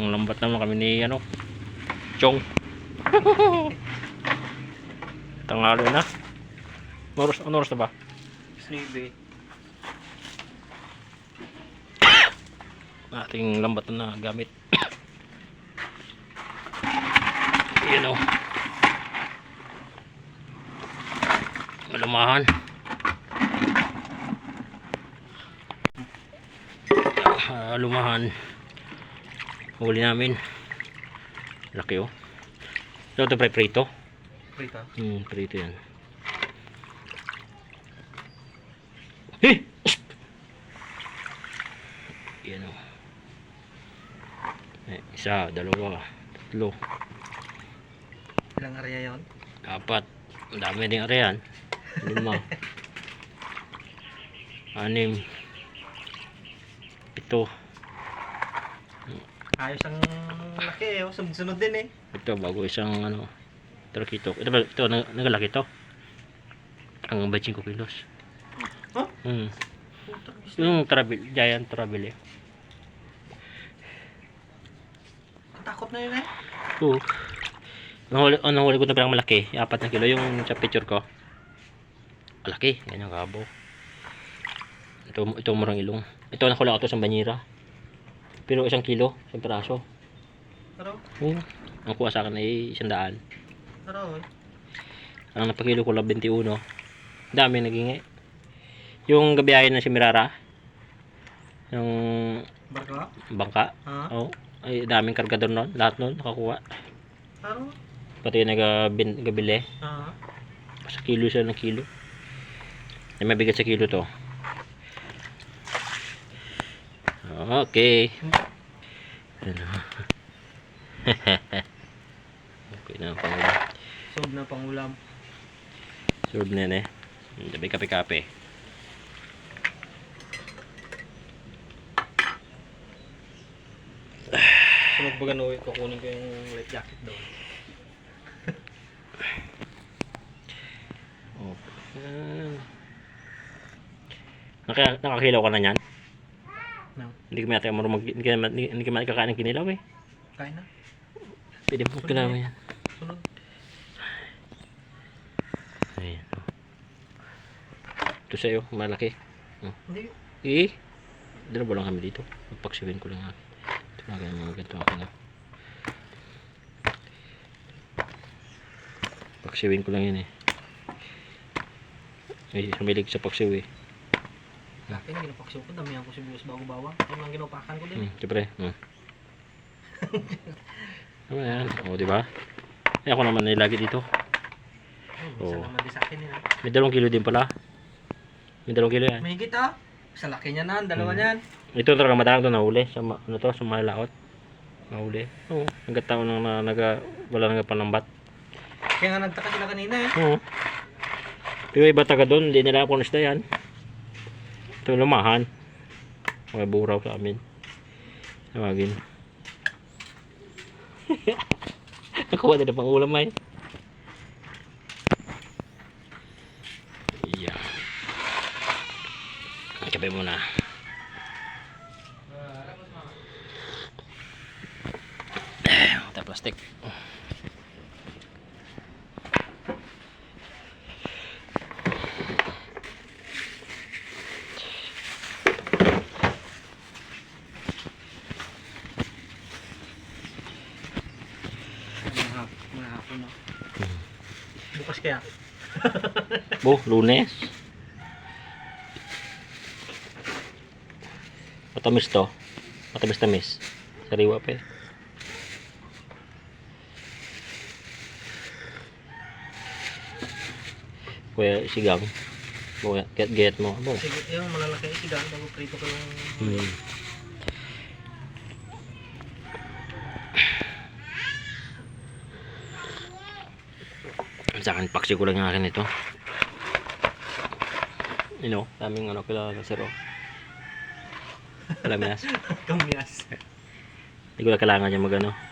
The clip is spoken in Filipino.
Ang lambat naman kami ni ano. Chong. Tanghali na. Oras, ano oras na ba? Snibe. Ating lambat na gamit. Yan o. Malumahan. Ah, lumahan. Huli namin. Laki oh. Ito ito pre prito. Prita. Hmm, prito yan. Hey! Yan o. Eh, isa, dalawa, tatlo, Ilang area yon? apat. Ang dami din ariyan. Lima. Anim. Pito. Ayos ang laki eh. oh. Sunod-sunod din eh. Ito, bago isang ano. Trakito. Ito ba? Ito, nag- nagalaki to. Ang 25 kilos. Huh? Hmm. Putak, gusto. Yung travel, giant travel eh. Takot na yun eh. Oo. Nahuli, oh, nahuli ko na parang malaki. Apat na kilo yung sa picture ko. Malaki. Yan yung kabo. Ito, ito murang ilong. Ito nakula ko to sa banyera. Pero isang kilo, isang peraso. Pero, Oo. Ang kuha sa akin ay isang daan. pero eh. Ang napakilo ko lang 21. Dami naging eh. Yung gabiyahin na si Mirara. Yung Barka? bangka. Ha? Oh, ay daming kargador nun. Lahat nun nakakuha. Pero, Pati yung nagabin- gabili. ha? Sa kilo siya ng kilo. Ay mabigat sa kilo to. Okay. Ano? okay na ang pangulam. Sob na pangulam. Surb na eh. Dabi kape-kape. Sunog ba gano'n eh. Kukunin ko yung light jacket doon. Oh. Ah. Naka, nakakilaw ka na yan? Hindi ka mati marunong mag, hindi ka, hindi, hindi ka mati kakain ng kinilaw eh. Kain na. Pwede mo kilaw yan. Sunod. Ayan. oh. Ito sa'yo, malaki. Hindi. Eh, dalawa lang kami dito. Pagpaksiwin ko lang akin. Ito na kaya mga ganito akin. ah. Paksiwin ko lang yun eh. Ay, sumilig sa paksiw eh. Laki na ginapaksaw ko. Damihan ko sibuyas bago bawang. Ito lang ginapakan ko din. Hmm, siyempre. Hmm. Ano yan? O, di ba? Eh, ako naman nilagi dito. Hmm. Isa naman din sa akin ah. May dalawang kilo din pala. May dalawang kilo yan. Mahigit ah. Sa laki niya na. Dalawa Hmm. niyan. Ito talaga madalang to nahuli. Sa, ma- ano to, sa malaot. Nahuli. Oo. Hanggat taon nang na, naga, wala nang panambat. Kaya nga nagtaka sila kanina eh. Oo. Pero iba taga doon, hindi nila kung isda yan. Ito lumahan. Mga buraw sa amin. Tawagin. Nakuha na pang ulam ay. Yeah. Kape muna. Ito plastic. Mga hapon no. Hmm. Bukas kaya. Bu, lunes. Matamis to. Matamis-tamis. Sariwa pa eh. Kuya, sigang. Kuya, get get mo. Abo. Sige, yung malalaki sigang bago prito ko yung Hmm. Sa akin, paksi ko lang yung akin ito. You know, daming ano, kilala ng siro. Alam mo kamyas. Hindi ko na kailangan niya mag ano.